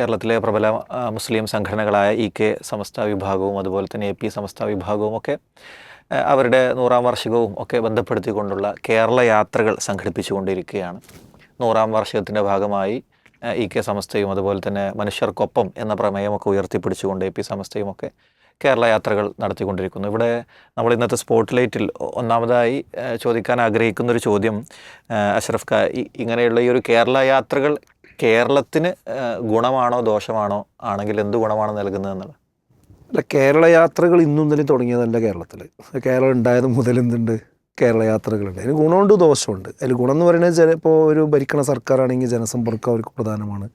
കേരളത്തിലെ പ്രബല മുസ്ലിം സംഘടനകളായ E K സമസ്ത വിഭാഗവും അതുപോലെ തന്നെ എ പി സമസ്ത വിഭാഗവും ഒക്കെ അവരുടെ നൂറാം വാർഷികവും ഒക്കെ ബന്ധപ്പെടുത്തിക്കൊണ്ടുള്ള കേരള യാത്രകൾ സംഘടിപ്പിച്ചുകൊണ്ടിരിക്കുകയാണ്. നൂറാം വാർഷികത്തിന്റെ ഭാഗമായി ഇ കെ സമസ്തയും അതുപോലെ തന്നെ മനുഷ്യർക്കൊപ്പം എന്ന പ്രമേയമൊക്കെ ഉയർത്തിപ്പിടിച്ചുകൊണ്ട് എ പി സമസ്തയും ഒക്കെ കേരള യാത്രകൾ നടത്തിക്കൊണ്ടിരിക്കുന്നു. ഇവിടെ നമ്മൾ ഇന്നത്തെ സ്പോട്ട് ലൈറ്റിൽ ഒന്നാമതായി ചോദിക്കാൻ ആഗ്രഹിക്കുന്നൊരു ചോദ്യം അഷ്റഫ് ഖാ ഇങ്ങനെയുള്ള ഈ ഒരു കേരള യാത്രകൾ കേരളത്തിന് ഗുണമാണോ ദോഷമാണോ? ആണെങ്കിൽ എന്ത് ഗുണമാണ് നൽകുന്നത് എന്നുള്ളത്? അല്ല കേരള യാത്രകൾ ഇന്നും ഇന്നലെയും തുടങ്ങിയതല്ല കേരളത്തിൽ കേരളം ഉണ്ടായത് മുതൽ എന്തുണ്ട് കേരള യാത്രകളുണ്ട്. അതിന് ഗുണമുണ്ട് ദോഷമുണ്ട്. അതിൽ ഗുണം എന്ന് പറയുന്നത് ചിലപ്പോൾ ഒരു ഭരിക്കണ സർക്കാരാണെങ്കിൽ ജനസമ്പർക്കം അവർക്ക് പ്രധാനമാണ്.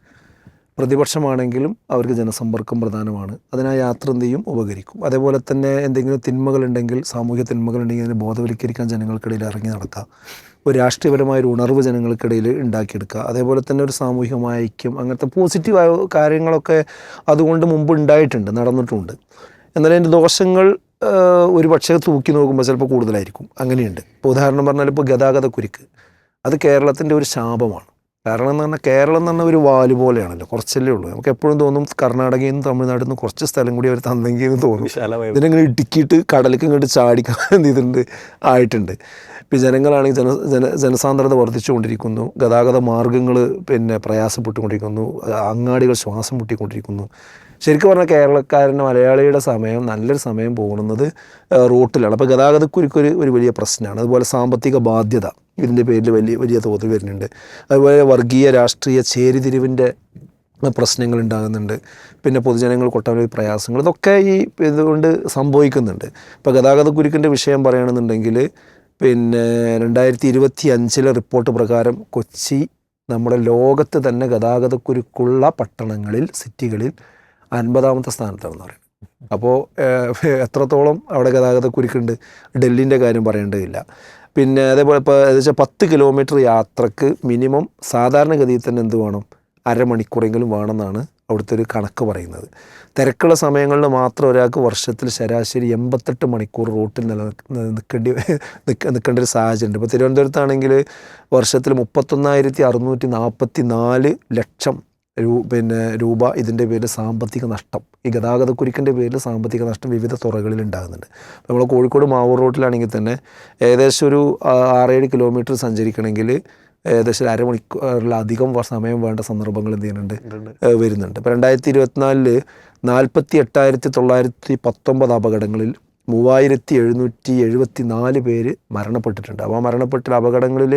പ്രതിപക്ഷമാണെങ്കിലും അവർക്ക് ജനസമ്പർക്കം പ്രധാനമാണ്. അതിനാ യാത്ര എന്ത് ചെയ്യും? ഉപകരിക്കും. അതേപോലെ തന്നെ എന്തെങ്കിലും തിന്മകളുണ്ടെങ്കിൽ സാമൂഹ്യ തിന്മകളുണ്ടെങ്കിൽ അതിനെ ബോധവൽക്കരിക്കാൻ ജനങ്ങൾക്കിടയിൽ ഇറങ്ങി നടക്കുക ഒരു രാഷ്ട്രീയപരമായ ഒരു ഉണർവ് ജനങ്ങൾക്കിടയിൽ ഉണ്ടാക്കിയെടുക്കുക. അതേപോലെ തന്നെ ഒരു സാമൂഹികമായ ഐക്യം അങ്ങനത്തെ പോസിറ്റീവായ കാര്യങ്ങളൊക്കെ അതുകൊണ്ട് മുമ്പ് ഉണ്ടായിട്ടുണ്ട് നടന്നിട്ടുണ്ട്. എന്നാൽ അതിന്റെ ദോഷങ്ങൾ ഒരു പക്ഷേ തൂക്കി നോക്കുമ്പോൾ ചിലപ്പോൾ കൂടുതലായിരിക്കും. അങ്ങനെയുണ്ട്. ഇപ്പോൾ ഉദാഹരണം പറഞ്ഞാൽ ഇപ്പോൾ ഗതാഗത കുരുക്ക് അത് കേരളത്തിന്റെ ഒരു ശാപമാണ്. കാരണം എന്ന് പറഞ്ഞാൽ കേരളം എന്ന് പറഞ്ഞാൽ ഒരു വാൽ പോലെയാണല്ലോ. കുറച്ചല്ലേ ഉള്ളൂ. നമുക്ക് എപ്പോഴും തോന്നും കർണാടകയിൽ നിന്ന് തമിഴ്നാട്ടിൽ നിന്ന് കുറച്ച് സ്ഥലം കൂടി അവർ തന്നെങ്കിൽ എന്ന് തോന്നും. ഇതിനെങ്ങനെ ഇടുക്കിയിട്ട് കടലിലേക്ക് ഇങ്ങോട്ട് ചാടിക്കാൻ എന്ത് ചെയ്തിട്ടുണ്ട്? ആയിട്ടുണ്ട്. ഇപ്പം ജനങ്ങളാണെങ്കിൽ ജന ജന ജനസാന്ദ്രത വർദ്ധിച്ചുകൊണ്ടിരിക്കുന്നു. ഗതാഗത മാർഗങ്ങൾ പിന്നെ പ്രയാസപ്പെട്ടുകൊണ്ടിരിക്കുന്നു. അങ്ങാടികൾ ശ്വാസം മുട്ടിക്കൊണ്ടിരിക്കുന്നു. ശരിക്കും പറഞ്ഞാൽ കേരളക്കാരന്റെ മലയാളിയുടെ സമയം നല്ലൊരു സമയം പോകുന്നത് റൂട്ടിലാണ്. അപ്പോൾ ഗതാഗതക്കുരുക്കൊരു ഒരു വലിയ പ്രശ്നമാണ്. അതുപോലെ സാമ്പത്തിക ബാധ്യത ഇതിന്റെ പേരിൽ വലിയ വലിയ തോതിൽ വരുന്നുണ്ട്. അതുപോലെ വർഗീയ രാഷ്ട്രീയ ചേരിതിരിവിന്റെ പ്രശ്നങ്ങൾ ഉണ്ടാകുന്നുണ്ട്. പിന്നെ പൊതുജനങ്ങൾ ഒട്ടനവധി പ്രയാസങ്ങൾ. ഇതൊക്കെ ഈ ഇതുകൊണ്ട് സംഭവിക്കുന്നുണ്ട്. ഇപ്പോൾ ഗതാഗതക്കുരുക്കിന്റെ വിഷയം പറയുകയാണെന്നുണ്ടെങ്കിൽ പിന്നെ രണ്ടായിരത്തി ഇരുപത്തി അഞ്ചിലെ റിപ്പോർട്ട് പ്രകാരം കൊച്ചി നമ്മുടെ ലോകത്ത് തന്നെ ഗതാഗതക്കുരുക്കുള്ള പട്ടണങ്ങളിൽ സിറ്റികളിൽ അൻപതാമത്തെ സ്ഥാനത്താണെന്ന് പറയുന്നത് അപ്പോൾ എത്രത്തോളം അവിടെ ഗതാഗത കുരുക്കുണ്ട്? ഡൽഹിന്റെ കാര്യം പറയേണ്ടതില്ല. പിന്നെ അതേപോലെ ഇപ്പോൾ വെച്ചാൽ പത്ത് കിലോമീറ്റർ യാത്രയ്ക്ക് മിനിമം സാധാരണഗതിയിൽ തന്നെ എന്ത് വേണം? അരമണിക്കൂറെങ്കിലും വേണമെന്നാണ് അവിടുത്തെ ഒരു കണക്ക് പറയുന്നത്. തിരക്കുള്ള സമയങ്ങളിൽ മാത്രം ഒരാൾക്ക് വർഷത്തിൽ ശരാശരി എൺപത്തെട്ട് മണിക്കൂർ റൂട്ടിൽ നില നിൽക്കേണ്ടി നിൽക്ക നിൽക്കേണ്ട ഒരു സാഹചര്യമുണ്ട്. ഇപ്പോൾ തിരുവനന്തപുരത്താണെങ്കിൽ വർഷത്തിൽ മുപ്പത്തൊന്നായിരത്തി അറുന്നൂറ്റി നാൽപ്പത്തി നാല് ലക്ഷം പിന്നെ രൂപ ഇതിന്റെ പേരിൽ സാമ്പത്തിക നഷ്ടം. ഈ ഗതാഗത ഗതാഗതക്കുരുക്കിന്റെ പേരിൽ സാമ്പത്തിക നഷ്ടം വിവിധ തുറകളിൽ ഉണ്ടാകുന്നുണ്ട്. നമ്മൾ കോഴിക്കോട് മാവൂർ റോഡിലാണെങ്കിൽ തന്നെ ഏകദേശം ഒരു ആറേഴ് കിലോമീറ്റർ സഞ്ചരിക്കണമെങ്കിൽ ഏകദേശം ഒരു അരമണിക്കൂറിലധികം സമയം വേണ്ട സന്ദർഭങ്ങൾ എന്ത് ചെയ്യുന്നുണ്ട്? വരുന്നുണ്ട്. ഇപ്പോൾ രണ്ടായിരത്തി ഇരുപത്തിനാലിൽ നാൽപ്പത്തി എട്ടായിരത്തി തൊള്ളായിരത്തി പത്തൊമ്പത് അപകടങ്ങളിൽ മൂവായിരത്തി എഴുന്നൂറ്റി എഴുപത്തി നാല് പേര് മരണപ്പെട്ടിട്ടുണ്ട്. അപ്പോൾ മരണപ്പെട്ട അപകടങ്ങളിൽ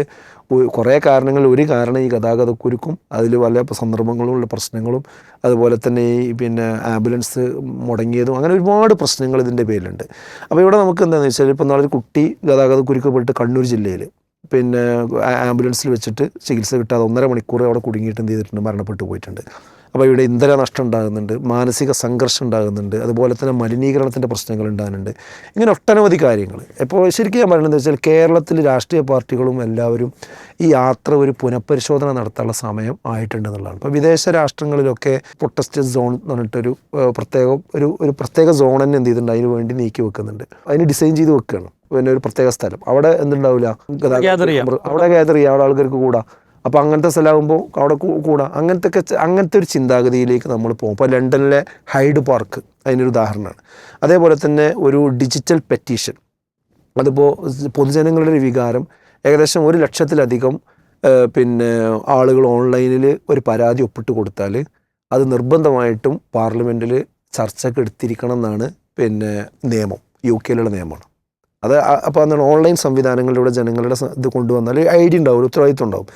കുറേ കാരണങ്ങൾ. ഒരു കാരണം ഈ ഗതാഗതക്കുരുക്കും അതിൽ പല സന്ദർഭങ്ങളുള്ള പ്രശ്നങ്ങളും അതുപോലെ തന്നെ ഈ പിന്നെ ആംബുലൻസ് മുടങ്ങിയതും അങ്ങനെ ഒരുപാട് പ്രശ്നങ്ങൾ ഇതിന്റെ പേരിലുണ്ട്. അപ്പോൾ ഇവിടെ നമുക്ക് എന്താണെന്ന് വെച്ചാൽ ഇപ്പോൾ നാളെ കുട്ടി ഗതാഗതക്കുരുക്ക് പെട്ട് കണ്ണൂർ ജില്ലയിൽ പിന്നെ ആംബുലൻസിൽ വെച്ചിട്ട് ചികിത്സ കിട്ടാതെ ഒന്നര മണിക്കൂർ അവിടെ കുടുങ്ങിയിട്ട് എന്ത് ചെയ്തിട്ടുണ്ട്? മരണപ്പെട്ടു പോയിട്ടുണ്ട്. അപ്പോൾ ഇവിടെ ഇന്ധന നഷ്ടം ഉണ്ടാകുന്നുണ്ട് മാനസിക സംഘർഷം ഉണ്ടാകുന്നുണ്ട് അതുപോലെ തന്നെ മലിനീകരണത്തിന്റെ പ്രശ്നങ്ങൾ ഉണ്ടാകുന്നുണ്ട്. ഇങ്ങനെ ഒട്ടനവധി കാര്യങ്ങൾ. ഇപ്പോൾ ശരിക്കും ഞാൻ പറയുന്നത് വെച്ചാൽ കേരളത്തിൽ രാഷ്ട്രീയ പാർട്ടികളും എല്ലാവരും ഈ യാത്ര ഒരു പുനഃപരിശോധന നടത്താനുള്ള സമയം ആയിട്ടുണ്ട് എന്നുള്ളതാണ് ഇപ്പോൾ വിദേശ രാഷ്ട്രങ്ങളിലൊക്കെ പ്രൊട്ടസ്റ്റ് സോൺ എന്ന് പറഞ്ഞിട്ടൊരു പ്രത്യേക ഒരു ഒരു പ്രത്യേക സോൺ തന്നെ എന്ത് ചെയ്തിട്ടുണ്ട്? അതിന് വേണ്ടി നീക്കി വെക്കുന്നുണ്ട്. അതിന് ഡിസൈൻ ചെയ്ത് വെക്കുകയാണ്. പിന്നെ ഒരു പ്രത്യേക സ്ഥലം. അവിടെ എന്തുണ്ടാവില്ല? അവിടെ ഗ്യാതർ ചെയ്യാം. അവിടെ ആൾക്കാർക്ക് കൂടാം. അപ്പോൾ അങ്ങനത്തെ സ്ഥലമാകുമ്പോൾ അവിടെ കൂടാം. അങ്ങനത്തെ ഒക്കെ അങ്ങനത്തെ ഒരു ചിന്താഗതിയിലേക്ക് നമ്മൾ പോകും. ഇപ്പോൾ ലണ്ടനിലെ ഹൈഡ് പാർക്ക് അതിനൊരു ഉദാഹരണമാണ്. അതേപോലെ തന്നെ ഒരു ഡിജിറ്റൽ പെറ്റീഷൻ. അതിപ്പോൾ പൊതുജനങ്ങളുടെ ഒരു വികാരം. ഏകദേശം ഒരു ലക്ഷത്തിലധികം പിന്നെ ആളുകൾ ഓൺലൈനിൽ ഒരു പരാതി ഒപ്പിട്ട് കൊടുത്താൽ അത് നിർബന്ധമായിട്ടും പാർലമെന്റിൽ ചർച്ചയ്ക്ക് എടുത്തിരിക്കണം എന്നാണ് പിന്നെ നിയമം. യു കെയിലുള്ള നിയമമാണ്. അത് അപ്പോൾ എന്താണ് ഓൺലൈൻ സംവിധാനങ്ങളിലൂടെ ജനങ്ങളുടെ ഇത് കൊണ്ടുവന്നാൽ ഐഡിയ ഉണ്ടാവും ഉത്തരവാദിത്വം ഉണ്ടാവും.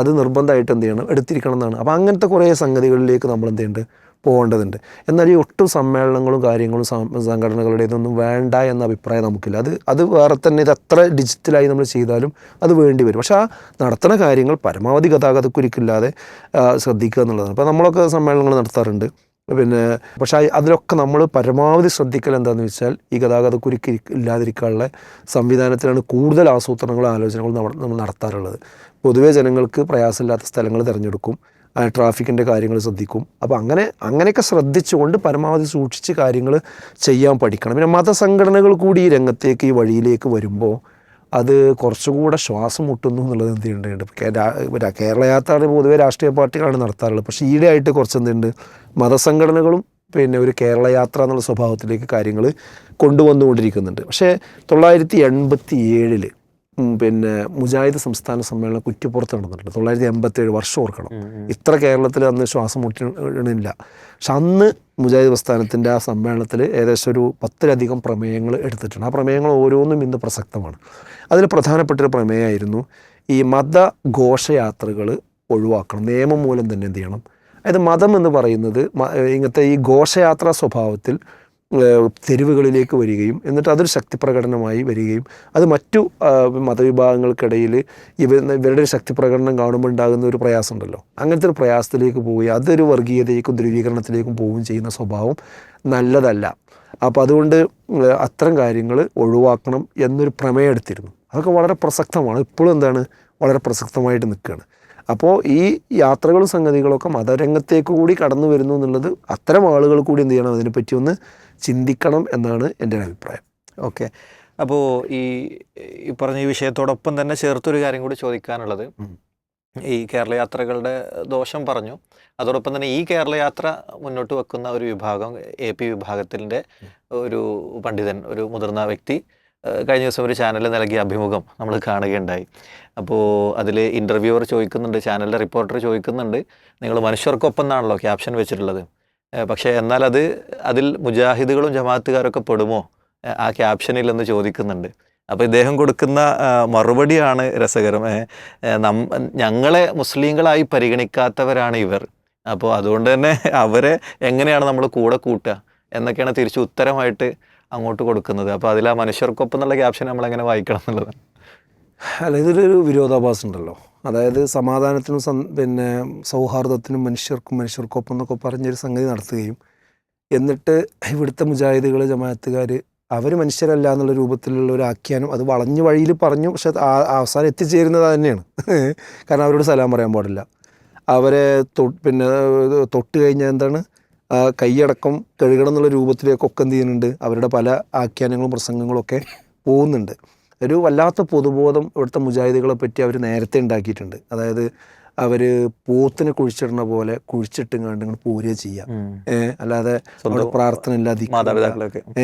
അത് നിർബന്ധമായിട്ട് എന്ത് ചെയ്യണം? എടുത്തിരിക്കണം എന്നാണ്. അപ്പോൾ അങ്ങനത്തെ കുറേ സംഗതികളിലേക്ക് നമ്മൾ എന്ത് ചെയ്യുന്നുണ്ട് പോകേണ്ടതുണ്ട്. എന്നാൽ ഈ ഒട്ടും സമ്മേളനങ്ങളും കാര്യങ്ങളും സംഘടനകളുടെ ഇതൊന്നും വേണ്ട എന്ന അഭിപ്രായം നമുക്കില്ല. അത് അത് വേറെ തന്നെ ഇത് എത്ര ഡിജിറ്റലായി നമ്മൾ ചെയ്താലും അത് വേണ്ടി വരും. പക്ഷേ ആ നടത്തുന്ന കാര്യങ്ങൾ പരമാവധി ഗതാഗതക്കുരുക്കില്ലാതെ ശ്രദ്ധിക്കുക എന്നുള്ളതാണ്. അപ്പോൾ നമ്മളൊക്കെ സമ്മേളനങ്ങൾ നടത്താറുണ്ട്. പിന്നെ പക്ഷേ അതിലൊക്കെ നമ്മൾ പരമാവധി ശ്രദ്ധിക്കൽ എന്താണെന്ന് വെച്ചാൽ ഈ ഗതാഗത കുരുക്ക് ഇല്ലാതിരിക്കാനുള്ള സംവിധാനത്തിലാണ് കൂടുതൽ ആസൂത്രണങ്ങളും ആലോചനകളും നമ്മൾ നമ്മൾ നടത്താറുള്ളത്. പൊതുവേ ജനങ്ങൾക്ക് പ്രയാസമില്ലാത്ത സ്ഥലങ്ങൾ തിരഞ്ഞെടുക്കും ട്രാഫിക്കിന്റെ കാര്യങ്ങൾ ശ്രദ്ധിക്കും. അപ്പോൾ അങ്ങനെ അങ്ങനെയൊക്കെ ശ്രദ്ധിച്ചുകൊണ്ട് പരമാവധി സൂക്ഷിച്ച് കാര്യങ്ങൾ ചെയ്യാൻ പഠിക്കണം. പിന്നെ മതസംഘടനകൾ കൂടി ഈ രംഗത്തേക്ക് ഈ വഴിയിലേക്ക് വരുമ്പോൾ അത് കുറച്ചുകൂടെ ശ്വാസം മുട്ടുന്നു എന്നുള്ളത് എന്ത് ചെയ്യേണ്ടതുണ്ട് കേരള യാത്ര പൊതുവെ രാഷ്ട്രീയ പാർട്ടികളാണ് നടത്താറുള്ളത്. പക്ഷേ ഈയിടെയായിട്ട് കുറച്ച് എന്തുണ്ട് മതസംഘടനകളും പിന്നെ ഒരു കേരള യാത്ര എന്നുള്ള സ്വഭാവത്തിലേക്ക് കാര്യങ്ങൾ കൊണ്ടുവന്നുകൊണ്ടിരിക്കുന്നുണ്ട്. പക്ഷേ തൊള്ളായിരത്തി എൺപത്തി ഏഴിൽ പിന്നെ മുജാഹിദ് സംസ്ഥാന സമ്മേളനം കുറ്റിപ്പുറത്ത് നടന്നിട്ടുണ്ട്. തൊള്ളായിരത്തി എൺപത്തി ഏഴ് വർഷം ഓർക്കണം. ഇത്ര കേരളത്തിൽ അന്ന് ശ്വാസം മുട്ടിണില്ല പക്ഷെ അന്ന് മുജാഹിദ് പ്രസ്ഥാനത്തിന്റെ ആ സമ്മേളനത്തിൽ ഏകദേശം ഒരു പത്തിലധികം പ്രമേയങ്ങൾ എടുത്തിട്ടുണ്ട്. ആ പ്രമേയങ്ങൾ ഓരോന്നും ഇന്ന് പ്രസക്തമാണ്. അതിൽ പ്രധാനപ്പെട്ടൊരു പ്രമേയമായിരുന്നു ഈ മത ഘോഷയാത്രകൾ ഒഴിവാക്കണം. നിയമം മൂലം തന്നെ എന്ത് ചെയ്യണം? അതായത് മതം എന്ന് പറയുന്നത് ഇങ്ങനത്തെ ഈ ഘോഷയാത്രാ സ്വഭാവത്തിൽ തെരുവുകളിലേക്ക് വരികയും എന്നിട്ട് അതൊരു ശക്തി പ്രകടനമായി വരികയും അത് മറ്റു മതവിഭാഗങ്ങൾക്കിടയിൽ ഇവ ഇവരുടെ ഒരു ശക്തി പ്രകടനം കാണുമ്പോൾ ഉണ്ടാകുന്ന ഒരു പ്രയാസമുണ്ടല്ലോ. അങ്ങനത്തെ ഒരു പ്രയാസത്തിലേക്ക് പോയി അതൊരു വർഗീയതയ്ക്കും ധ്രുവീകരണത്തിലേക്കും പോവുകയും ചെയ്യുന്ന സ്വഭാവം നല്ലതല്ല. അപ്പോൾ അതുകൊണ്ട് അത്തരം കാര്യങ്ങൾ ഒഴിവാക്കണം എന്നൊരു പ്രമേയം എടുത്തിരുന്നു. അതൊക്കെ വളരെ പ്രസക്തമാണ്. ഇപ്പോഴും എന്താണ്? വളരെ പ്രസക്തമായിട്ട് നിൽക്കുകയാണ്. അപ്പോൾ ഈ യാത്രകളും സംഗതികളൊക്കെ മതരംഗത്തേക്ക് കൂടി കടന്നു വരുന്നു എന്നുള്ളത് അത്തരം ആളുകൾ കൂടി എന്ത് ചെയ്യണം? അതിനെപ്പറ്റി ഒന്ന് ചിന്തിക്കണം എന്നാണ് എന്റെ ഒരു അഭിപ്രായം. ഓക്കെ. അപ്പോൾ ഈ ഈ പറഞ്ഞ ഈ വിഷയത്തോടൊപ്പം തന്നെ ചേർത്തൊരു കാര്യം കൂടി ചോദിക്കാനുള്ളത്. ഈ കേരള യാത്രകളുടെ ദോഷം പറഞ്ഞു. അതോടൊപ്പം തന്നെ ഈ കേരള യാത്ര മുന്നോട്ട് വെക്കുന്ന ഒരു വിഭാഗം എ പി വിഭാഗത്തിന്റെ ഒരു പണ്ഡിതൻ ഒരു മുതിർന്ന വ്യക്തി കഴിഞ്ഞ ദിവസം ഒരു ചാനലിൽ നൽകിയ അഭിമുഖം നമ്മൾ കാണുകയുണ്ടായി. അപ്പോൾ അതിൽ ഇന്റർവ്യൂവർ ചോദിക്കുന്നുണ്ട് ചാനലിലെ റിപ്പോർട്ടർ ചോദിക്കുന്നുണ്ട് നിങ്ങൾ മനുഷ്യർക്കൊപ്പം എന്നാണല്ലോ ക്യാപ്ഷൻ വെച്ചിട്ടുള്ളത് പക്ഷേ എന്നാൽ അത് അതിൽ മുജാഹിദുകളും ജമാഅത്തുകാരൊക്കെ പെടുമോ? ആ ക്യാപ്ഷനിൽ എന്ന് ചോദിക്കുന്നുണ്ട്. അപ്പോൾ ഇദ്ദേഹം കൊടുക്കുന്ന മറുപടിയാണ് രസകരം. നം ഞങ്ങളെ മുസ്ലിങ്ങളായി പരിഗണിക്കാത്തവരാണ് ഇവർ. അപ്പോൾ അതുകൊണ്ട് തന്നെ അവരെ എങ്ങനെയാണ് നമ്മൾ കൂടെ കൂട്ടുക? എന്നൊക്കെയാണ് തിരിച്ച് ഉത്തരമായിട്ട് അങ്ങോട്ട് കൊടുക്കുന്നത്. അപ്പോൾ അതിൽ ആ മനുഷ്യർക്കൊപ്പം എന്നുള്ള ക്യാപ്ഷൻ നമ്മൾ എങ്ങനെ വായിക്കണം എന്നുള്ളതാണ് അല്ല ഇതിലൊരു വിരോധാഭാസം ഉണ്ടല്ലോ. അതായത് സമാധാനത്തിനും പിന്നെ സൗഹാർദ്ദത്തിനും മനുഷ്യർക്കും മനുഷ്യർക്കൊപ്പം എന്നൊക്കെ പറഞ്ഞൊരു സംഗതി നടത്തുകയും എന്നിട്ട് ഇവിടുത്തെ മുജാഹിദുകൾ ജമാഅത്തുകാർ അവർ മനുഷ്യരല്ല എന്നുള്ള രൂപത്തിലുള്ള ഒരു ആഖ്യാനം അത് വളഞ്ഞ വഴിയിൽ പറഞ്ഞു പക്ഷെ അവസാനം എത്തിച്ചേരുന്നത് തന്നെയാണ് കാരണം അവരോട് സലാം പറയാൻ പാടില്ല. അവരെ പിന്നെ തൊട്ട് കഴിഞ്ഞാൽ എന്താണ്? കൈയടക്കം കഴുകണം എന്നുള്ള രൂപത്തിലേക്കൊക്കെ എന്ത് ചെയ്യുന്നുണ്ട്? അവരുടെ പല ആഖ്യാനങ്ങളും പ്രസംഗങ്ങളും ഒക്കെ പോകുന്നുണ്ട്. ഒരു വല്ലാത്ത പൊതുബോധം ഇവിടുത്തെ മുജാഹിദികളെ പറ്റി അവർ നേരത്തെ ഉണ്ടാക്കിയിട്ടുണ്ട്. അതായത് അവർ പോത്തിനെ കുഴിച്ചിടുന്ന പോലെ കുഴിച്ചിട്ടും കണ്ട് പോരുക ചെയ്യാം. ഏഹ് അല്ലാതെ അവിടെ പ്രാർത്ഥന ഇല്ലാതെ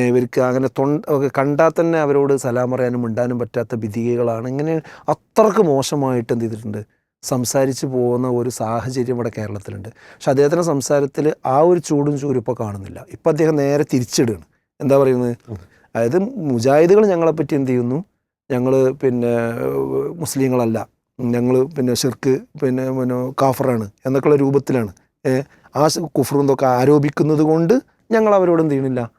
ഇവർക്ക് അങ്ങനെ തൊണ്ട കണ്ടാൽ തന്നെ അവരോട് സലാം പറയാനും മിണ്ടാനും പറ്റാത്ത വിധികളാണ്. ഇങ്ങനെ അത്രയ്ക്ക് മോശമായിട്ട് എന്ത് ചെയ്തിട്ടുണ്ട്? സംസാരിച്ച് പോകുന്ന ഒരു സാഹചര്യം ഇവിടെ കേരളത്തിലുണ്ട്. പക്ഷെ അദ്ദേഹത്തിന്റെ സംസാരത്തിൽ ആ ഒരു ചൂടും ചൂരിപ്പോൾ കാണുന്നില്ല. ഇപ്പം അദ്ദേഹം നേരെ തിരിച്ചിടുകയാണ്. എന്താ പറയുന്നത്? അതായത് മുജാഹിദുകൾ ഞങ്ങളെപ്പറ്റി എന്ത് ചെയ്യുന്നു? ഞങ്ങൾ പിന്നെ മുസ്ലിങ്ങളല്ല. ഞങ്ങൾ പിന്നെ ഷിർക്ക് പിന്നെ പിന്നെ കാഫറാണ് എന്നൊക്കെയുള്ള രൂപത്തിലാണ്. ആ കുഫറും ഇതൊക്കെ ആരോപിക്കുന്നത് കൊണ്ട് ഞങ്ങൾ അവരോട് എന്ത് ചെയ്യണില്ല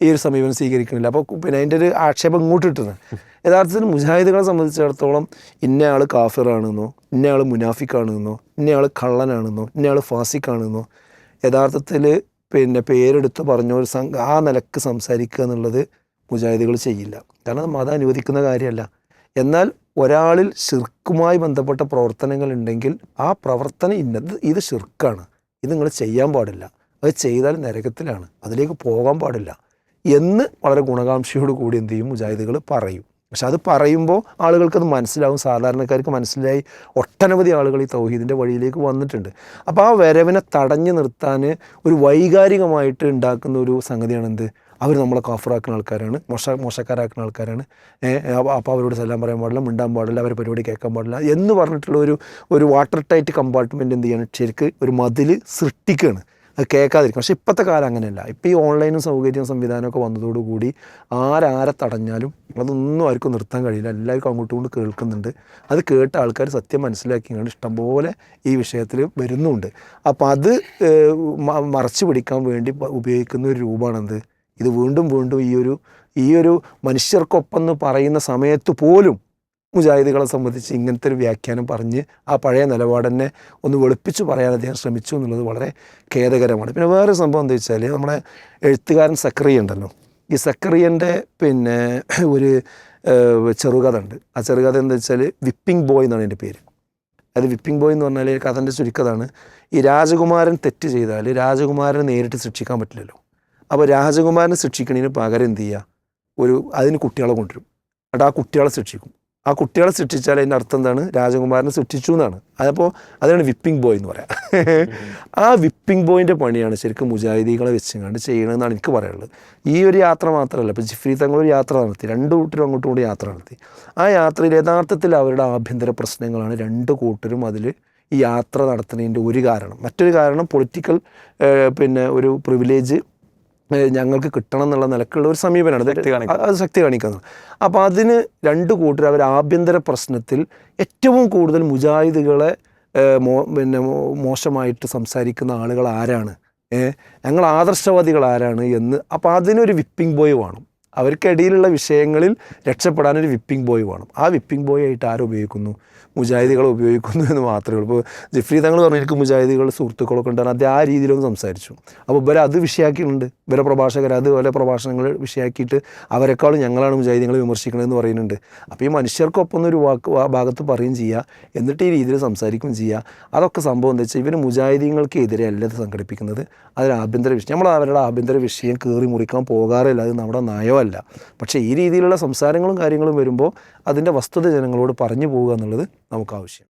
ഈ ഒരു സമീപനം സ്വീകരിക്കണില്ല. അപ്പോൾ പിന്നെ അതിന്റെ ഒരു ആക്ഷേപം ഇങ്ങോട്ട് കിട്ടുന്നത് യഥാർത്ഥത്തിൽ മുജാഹിദുകളെ സംബന്ധിച്ചിടത്തോളം ഇന്നയാൾ കാഫിറാണെന്നോ ഇന്നയാൾ മുനാഫിക്കാണെന്നോ ഇന്നയാൾ കള്ളനാണെന്നോ ഇന്നയാൾ ഫാസിക്കാണെന്നോ യഥാർത്ഥത്തിൽ പിന്നെ പേരെടുത്ത് പറഞ്ഞ ഒരു സം ആ നിലയ്ക്ക് സംസാരിക്കുക എന്നുള്ളത് മുജാഹിദുകൾ ചെയ്യില്ല. കാരണം മതം അനുവദിക്കുന്ന കാര്യമല്ല. എന്നാൽ ഒരാളിൽ ഷിർക്കുമായി ബന്ധപ്പെട്ട പ്രവർത്തനങ്ങൾ ഉണ്ടെങ്കിൽ ആ പ്രവർത്തനം ഇന്നത് ഇത് ഷിർക്കാണ് ഇത് നിങ്ങൾ ചെയ്യാൻ പാടില്ല. അത് ചെയ്താൽ നരകത്തിലാണ്. അതിലേക്ക് പോകാൻ പാടില്ല. എന്ന് വളരെ ഗുണകാംക്ഷയോട് കൂടി എന്ത് ചെയ്യും? മുജാഹിദുകൾ പറയും. പക്ഷെ അത് പറയുമ്പോൾ ആളുകൾക്ക് മനസ്സിലാവും. സാധാരണക്കാർക്ക് മനസ്സിലായി ഒട്ടനവധി ആളുകൾ ഈ തൗഹീദിന്റെ വഴിയിലേക്ക് വന്നിട്ടുണ്ട്. അപ്പോൾ ആ വരവിനെ തടഞ്ഞു നിർത്താൻ ഒരു വൈകാരികമായിട്ട് ഉണ്ടാക്കുന്ന ഒരു സംഗതിയാണ് എന്ത്? അവർ നമ്മളെ കാഫറാക്കുന്ന ആൾക്കാരാണ് മോശ മോശക്കാരാക്കുന്ന ആൾക്കാരാണ്. അപ്പോൾ അവരോട് സലാം പറയാൻ പാടില്ല മിണ്ടാൻ പാടില്ല അവരെ പരിപാടി കേൾക്കാൻ പാടില്ല എന്ന് പറഞ്ഞിട്ടുള്ള ഒരു ഒരു വാട്ടർ ടൈറ്റ് കമ്പാർട്ട്മെന്റ് എന്ത് ചെയ്യാണ്? ശരിക്ക് ഒരു മതിൽ സൃഷ്ടിക്കുകയാണ്. അത് കേൾക്കാതിരിക്കും. പക്ഷേ ഇപ്പോഴത്തെ കാലം അങ്ങനെയല്ല. ഇപ്പോൾ ഈ ഓൺലൈനും സൗകര്യവും സംവിധാനമൊക്കെ വന്നതോടുകൂടി ആരാരെ തടഞ്ഞാലും അതൊന്നും ആർക്കും നിർത്താൻ കഴിയില്ല. എല്ലാവർക്കും അങ്ങോട്ടും കൊണ്ട് കേൾക്കുന്നുണ്ട്. അത് കേട്ട ആൾക്കാർ സത്യം മനസ്സിലാക്കി മനസ്സിലാക്കിയാണ് ഇഷ്ടംപോലെ ഈ വിഷയത്തിൽ വരുന്നുണ്ട്. അപ്പോൾ അത് മറച്ചു പിടിക്കാൻ വേണ്ടി ഉപയോഗിക്കുന്ന ഒരു രൂപമാണെന്ത്? ഇത് വീണ്ടും വീണ്ടും ഈ ഒരു ഈ ഒരു മനുഷ്യർക്കൊപ്പം എന്ന് പറയുന്ന സമയത്ത് പോലും മുജാഹിദുകളെ സംബന്ധിച്ച് ഇങ്ങനത്തെ ഒരു വ്യാഖ്യാനം പറഞ്ഞ് ആ പഴയ നിലപാട് തന്നെ ഒന്ന് വെളുപ്പിച്ച് പറയാൻ അദ്ദേഹം ശ്രമിച്ചു എന്നുള്ളത് വളരെ ഖേദകരമാണ്. പിന്നെ വേറെ സംഭവം എന്താ വെച്ചാൽ നമ്മുടെ എഴുത്തുകാരൻ സക്രിയ ഉണ്ടല്ലോ. ഈ സക്രിയന്റെ പിന്നെ ഒരു ചെറുകഥ ഉണ്ട്. ആ ചെറുകഥ എന്താ വെച്ചാൽ വിപ്പിംഗ് ബോയ് എന്നാണ് എന്റെ പേര്. അത് വിപ്പിംഗ് ബോയ് എന്ന് പറഞ്ഞാൽ കഥന്റെ ചുരുക്കതാണ്. ഈ രാജകുമാരൻ തെറ്റ് ചെയ്താൽ രാജകുമാരനെ നേരിട്ട് ശിക്ഷിക്കാൻ പറ്റില്ലല്ലോ. അപ്പോൾ രാജകുമാരനെ ശിക്ഷിക്കണതിന് പകരം എന്ത് ചെയ്യുക? ഒരു അതിന് കുട്ടികളെ കൊണ്ടുവരും. എന്നിട്ട് ആ കുട്ടികളെ ശിക്ഷിക്കും. ആ കുട്ടികളെ സൃഷ്ടിച്ചാൽ അതിന്റെ അർത്ഥം എന്താണ്? രാജകുമാരനെ സൃഷ്ടിച്ചു എന്നാണ്. അതപ്പോൾ അതാണ് വിപ്പിംഗ് ബോയ് എന്ന് പറയാം. ആ വിപ്പിംഗ് ബോയിന്റെ പണിയാണ് ശരിക്കും മുജാഹിദീകളെ വെച്ചുകൊണ്ട് ചെയ്യണമെന്നാണ് എനിക്ക് പറയാനുള്ളത്. ഈ ഒരു യാത്ര മാത്രമല്ല ഇപ്പോൾ ജിഫ്രി തങ്ങൾ ഒരു യാത്ര നടത്തി രണ്ട് കൂട്ടരും അങ്ങോട്ടും കൂടി യാത്ര നടത്തി. ആ യാത്രയിൽ യഥാർത്ഥത്തിൽ അവരുടെ ആഭ്യന്തര പ്രശ്നങ്ങളാണ് രണ്ട് കൂട്ടരും അതിൽ ഈ യാത്ര നടത്തുന്നതിന്റെ ഒരു കാരണം. മറ്റൊരു കാരണം പൊളിറ്റിക്കൽ പിന്നെ ഒരു പ്രിവിലേജ് ഞങ്ങൾക്ക് കിട്ടണം എന്നുള്ള നിലക്കുള്ള ഒരു സമീപനമാണ്. അത് ശക്തി കാണിക്കുന്നത് അപ്പോൾ അതിന് രണ്ട് കൂട്ടർ അവർ ആഭ്യന്തര പ്രശ്നത്തിൽ ഏറ്റവും കൂടുതൽ മുജാഹിദുകളെ മോ പിന്നെ മോശമായിട്ട് സംസാരിക്കുന്ന ആളുകൾ ആരാണ്? ഏഹ് ഞങ്ങൾ ആദർശവാദികൾ ആരാണ് എന്ന്. അപ്പോൾ അതിനൊരു വിപ്പിംഗ് ബോയ് വേണം. അവർക്കിടയിലുള്ള വിഷയങ്ങളിൽ രക്ഷപ്പെടാൻ ഒരു വിപ്പിംഗ് ബോയ് വേണം. ആ വിപ്പിംഗ് ബോയ് ആയിട്ട് ആരും ഉപയോഗിക്കുന്നു? മുജാഹിദികളെ ഉപയോഗിക്കുന്നു എന്ന് മാത്രമേ ഉള്ളൂ. ഇപ്പോൾ ജിഫ്രി തങ്ങൾ പറഞ്ഞു മുജാഹിദികൾ സുഹൃത്തുക്കളൊക്കെ ഉണ്ടാകും അത് ആ രീതിയിലൊന്ന് സംസാരിച്ചു. അപ്പോൾ ഇവരെ അത് വിഷയാക്കിയിട്ടുണ്ട്. ഇവരെ പ്രഭാഷകർ അതുപോലെ പ്രഭാഷണങ്ങൾ വിഷയാക്കിയിട്ട് അവരെക്കാളും ഞങ്ങളാണ് മുജാഹിദികളെ വിമർശിക്കണമെന്ന് പറയുന്നുണ്ട്. അപ്പോൾ ഈ മനുഷ്യർക്കൊപ്പം ഒരു വാക്ക് ഭാഗത്ത് പറയുകയും ചെയ്യുക എന്നിട്ട് ഈ രീതിയിൽ സംസാരിക്കുകയും ചെയ്യുക. അതൊക്കെ സംഭവം എന്താ വെച്ചാൽ ഇവർ മുജാഹിദികൾക്ക് എതിരെ അല്ല ഇത് സംഘടിപ്പിക്കുന്നത്. അതൊരു ആഭ്യന്തര വിഷയം. നമ്മൾ അവരുടെ ആഭ്യന്തര വിഷയം കയറി മുറിക്കാൻ പോകാറില്ല. അത് നമ്മുടെ നയമല്ല. പക്ഷേ ഈ രീതിയിലുള്ള സംസാരങ്ങളും കാര്യങ്ങളും വരുമ്പോൾ അതിന്റെ വസ്തുത ജനങ്ങളോട് പറഞ്ഞു പോവുക എന്നുള്ളത് നമുക്ക് ആവശ്യം